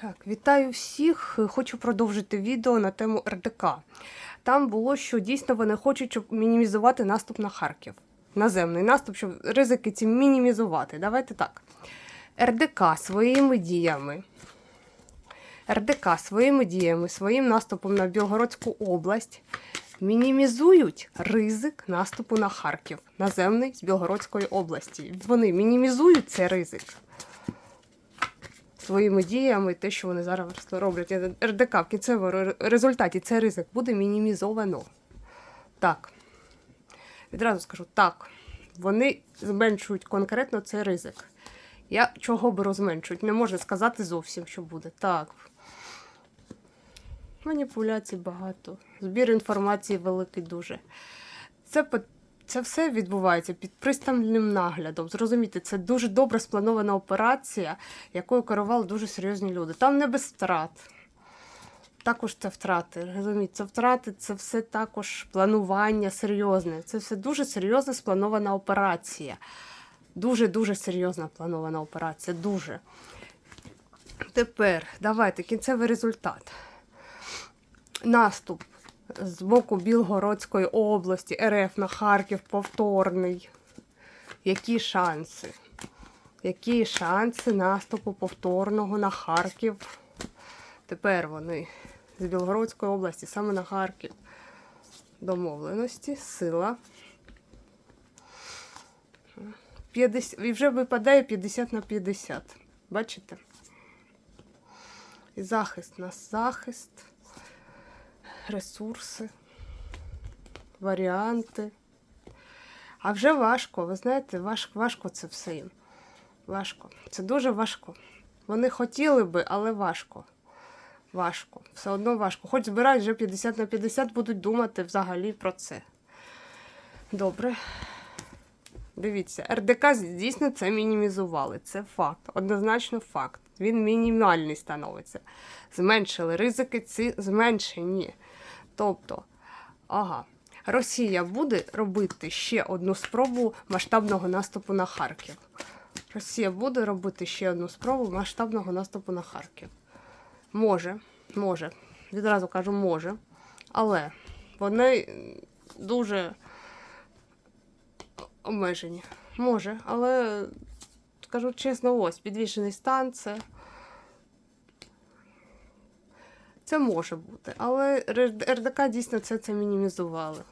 Так, вітаю всіх. Хочу продовжити відео на тему РДК. Там було, що дійсно вони хочуть щоб мінімізувати наступ на Харків. Наземний наступ, щоб ризики ці мінімізувати. Давайте так. РДК своїми діями. РДК своїми діями, своїм наступом на Білгородську область мінімізують ризик наступу на Харків, наземний з Білгородської області. Вони мінімізують цей ризик своїми діями, те, що вони зараз роблять. РДК в кінцевому результаті цей ризик буде мінімізовано. Так. Відразу скажу, так. Вони зменшують конкретно цей ризик. Я чого беру зменшують? Не можна сказати зовсім, що буде. Так. Маніпуляцій багато. Збір інформації великий дуже. Це, це все відбувається під пристальним наглядом. Зрозумійте, це дуже добре спланована операція, якою керували дуже серйозні люди. Там не без втрат. Також це втрати. Розумієте, це втрати, це все також планування серйозне. Це все дуже серйозно спланована операція. Дуже-дуже серйозна планована операція. Дуже. Тепер давайте кінцевий результат. Наступ з боку Білгородської області, РФ на Харків повторний. Які шанси? Які шанси наступу повторного на Харків? Тепер вони з Білгородської області, саме на Харків. Домовленості, сила. 50, і вже випадає 50 на 50. Бачите? І захист на захист ресурси, варіанти. А вже важко, ви знаєте, важ, важко це все їм. Важко. Це дуже важко. Вони хотіли би, але важко. Важко. Все одно важко. Хоч збирають вже 50 на 50, будуть думати взагалі про це. Добре. Дивіться, РДК дійсно це мінімізували. Це факт. Однозначно факт. Він мінімальний становиться. Зменшили ризики, ці зменшені. Тобто, ага, Росія буде робити ще одну спробу масштабного наступу на Харків. Росія буде робити ще одну спробу масштабного наступу на Харків. Може, може. Відразу кажу, може. Але вони дуже обмежені. Може, але скажу чесно, ось підвішений стан це. Це може бути, але РДК дійсно це, це мінімізували.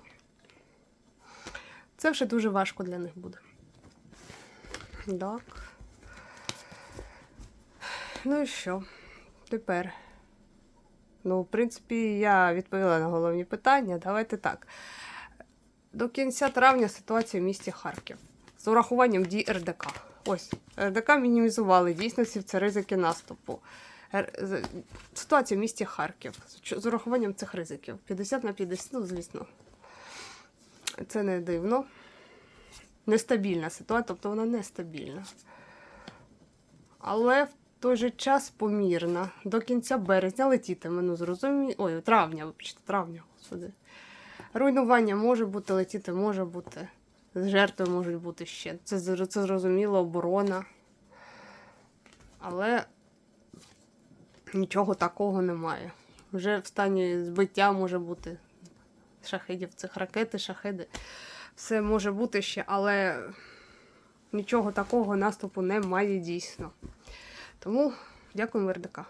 Це вже дуже важко для них буде. Так. Ну і що? Тепер. Ну, в принципі, я відповіла на головні питання. Давайте так. До кінця травня ситуація в місті Харків з урахуванням дій РДК. Ось, РДК мінімізували дійсності це ризики наступу. Ситуація в місті Харків з урахуванням цих ризиків. 50 на 50, ну, звісно. Це не дивно. Нестабільна ситуація, тобто вона нестабільна. Але в той же час помірна. До кінця березня летітиме, ну зрозуміло. Ой, травня, вибачте, травня, господи. Руйнування може бути, летіти може бути. Жертви можуть бути ще. Це, це зрозуміло, оборона. Але нічого такого немає. Вже в стані збиття може бути шахедів, цих ракети, шахеди. Все може бути ще, але нічого такого наступу немає дійсно. Тому дякуємо РДК.